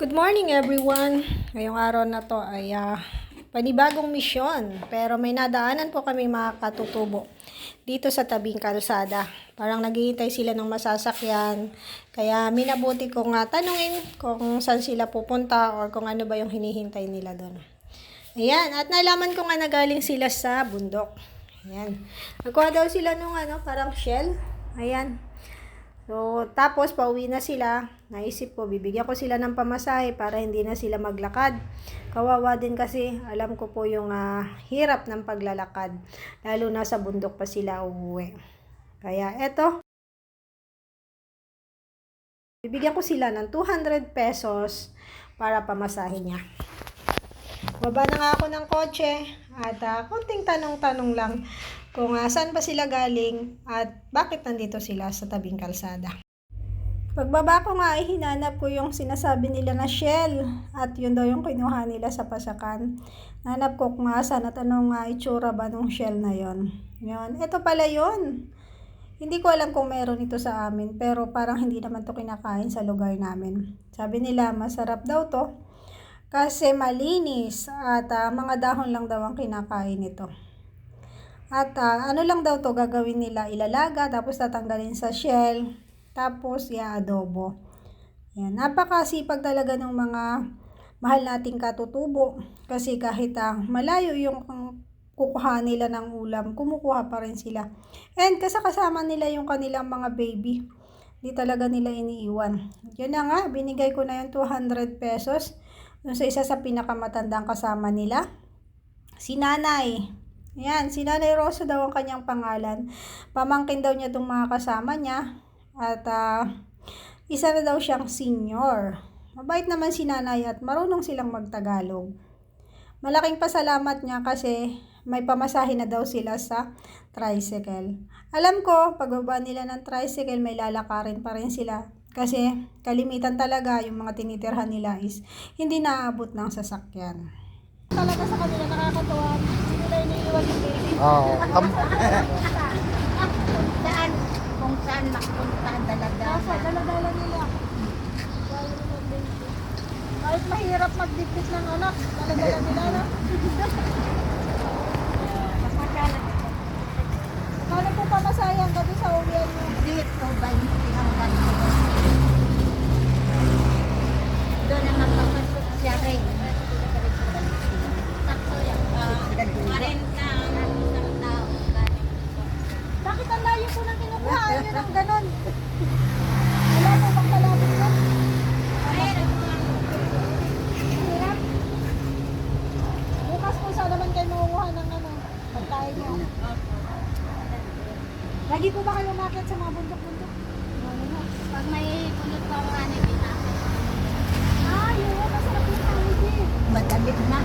Good morning everyone. Ngayong araw na to ay ah, panibagong misyon. Pero may nadaanan po kami mga katutubo dito sa tabing kalsada. Parang naghihintay sila ng masasakyan. Kaya minabuti ko nga tanungin kung saan sila pupunta or kung ano ba yung hinihintay nila doon. Ayan, at nalaman ko nga nagaling sila sa bundok. Ayan. Nagkuha daw sila nung ano, parang shell. Ayan. So, tapos pauwi na sila. Naisip ko, bibigyan ko sila ng pamasahe para hindi na sila maglakad. Kawawa din kasi, alam ko po yung ah, hirap ng paglalakad. Lalo na sa bundok pa sila uuwi. Kaya eto, bibigyan ko sila ng 200 pesos para pamasahe niya. Baba na nga ako ng kotse at ah, konting tanong-tanong lang kung ah, saan ba sila galing at bakit nandito sila sa tabing kalsada. Pagbaba ko nga ay hinanap ko yung sinasabi nila na shell at yun daw yung kinuha nila sa pasakan. Nanap ko kung asan at anong nga itsura ba nung shell na yon. Yun, ito pala yon. Hindi ko alam kung meron ito sa amin pero parang hindi naman to kinakain sa lugar namin. Sabi nila masarap daw to kasi malinis at ah, mga dahon lang daw ang kinakain nito. At ah, ano lang daw to gagawin nila, ilalaga tapos tatanggalin sa shell, tapos i-adobo. Yan, napakasipag talaga ng mga mahal nating katutubo kasi kahit ah, malayo yung kukuha nila ng ulam, kumukuha pa rin sila. And kasakasama nila yung kanilang mga baby. Di talaga nila iniiwan. Yun na nga, binigay ko na yung 200 pesos dun sa isa sa pinakamatandang kasama nila. Si nanay. Yan, si Nanay Rosa daw ang kanyang pangalan. Pamangkin daw niya itong mga kasama niya. At ah, isa na daw siyang senior. Mabait naman si nanay at marunong silang magtagalog. Malaking pasalamat niya kasi may pamasahe na daw sila sa tricycle. Alam ko, pagbaba nila ng tricycle, may lalakarin pa rin sila. Kasi kalimitan talaga yung mga tinitirhan nila is hindi naaabot ng sasakyan. Talaga sa kanila nakakatuwa. Hindi nila iniiwan yung baby. Oo. Kam- Saan? Kung saan mapunta talaga. Nasa daladala nila. Kahit mahirap magdikit ng anak, daladala nila na. Paano po pamasayang gabi sa uwian mo? Dito ba yung tinanggal ko? Doon naman papasok siya rin. Sakto yan. Marenta ng isang tao. Bakit ang layo po ng kinukuha nyo ng ganon? Wala po bang kalapit ko? Hirap. Bukas po saan naman kayo makukuha ng ano, pagkain nyo. Lagi po ba kayo umakit sa mga bundok-bundok? Pag may pulot pa mga nagina. Ah, yun. Masarap yung family. Madabit na.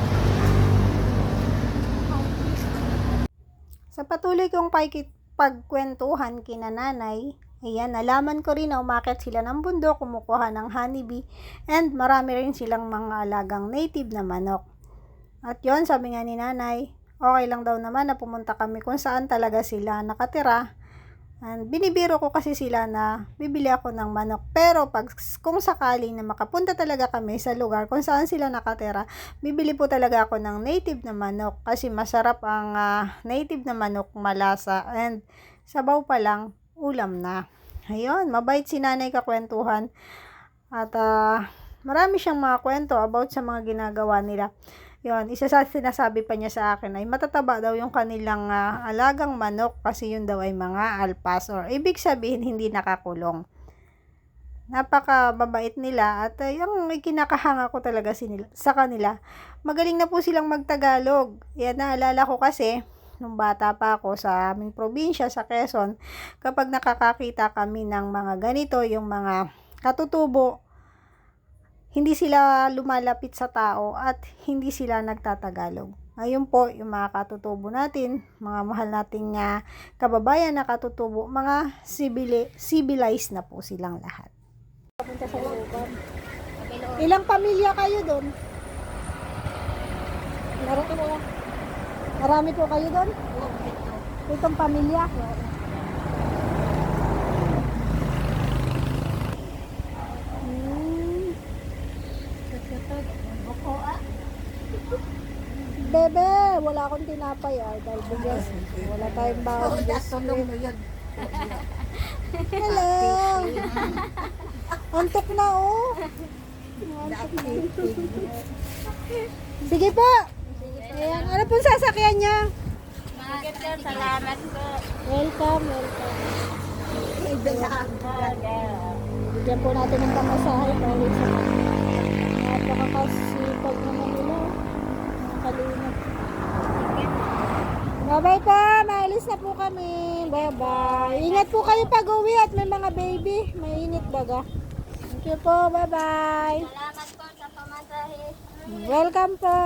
Sa patuloy kong pagkwentuhan kina nanay, ayan, nalaman ko rin na umakit sila ng bundok, kumukuha ng honeybee, and marami rin silang mga alagang native na manok. At yon sabi nga ni nanay, okay lang daw naman na pumunta kami kung saan talaga sila nakatira. And binibiro ko kasi sila na bibili ako ng manok. Pero pag kung sakaling na makapunta talaga kami sa lugar kung saan sila nakatira, bibili po talaga ako ng native na manok kasi masarap ang ah, native na manok malasa and sabaw pa lang ulam na. Ayun, mabait si nanay kakwentuhan at ah, marami siyang mga kwento about sa mga ginagawa nila. Yun, isa sa sinasabi pa niya sa akin ay matataba daw yung kanilang ah, alagang manok kasi yun daw ay mga alpas or ibig sabihin hindi nakakulong. Napaka babait nila at uh, yung kinakahanga ko talaga sinila, sa kanila. Magaling na po silang magtagalog. Yan naalala ko kasi nung bata pa ako sa aming probinsya sa Quezon, kapag nakakakita kami ng mga ganito, yung mga katutubo, hindi sila lumalapit sa tao at hindi sila nagtatagalog. Ngayon po, yung mga katutubo natin, mga mahal nating ah, kababayan na katutubo, mga civili- civilized na po silang lahat. Punta sa looban. Ilang pamilya kayo doon? Marami po. Marami po kayo doon? Itong pamilya? Bebe, wala akong tinapay ah, dahil bigas. Wala tayong bawang biscuit. Hello! Antok na oh. Antok na. Sige po. Ayan, ano pong sasakyan niya? Salamat po. Welcome, welcome. Bigyan po natin ng pamasahe napakakasipag naman nila. Mga kalunod. Bye-bye po. Maalis na po kami. Bye-bye. Ingat po kayo pag uwi at may mga baby. Mainit baga. Thank you po. Bye-bye. Salamat po sa pamasahe. Welcome po.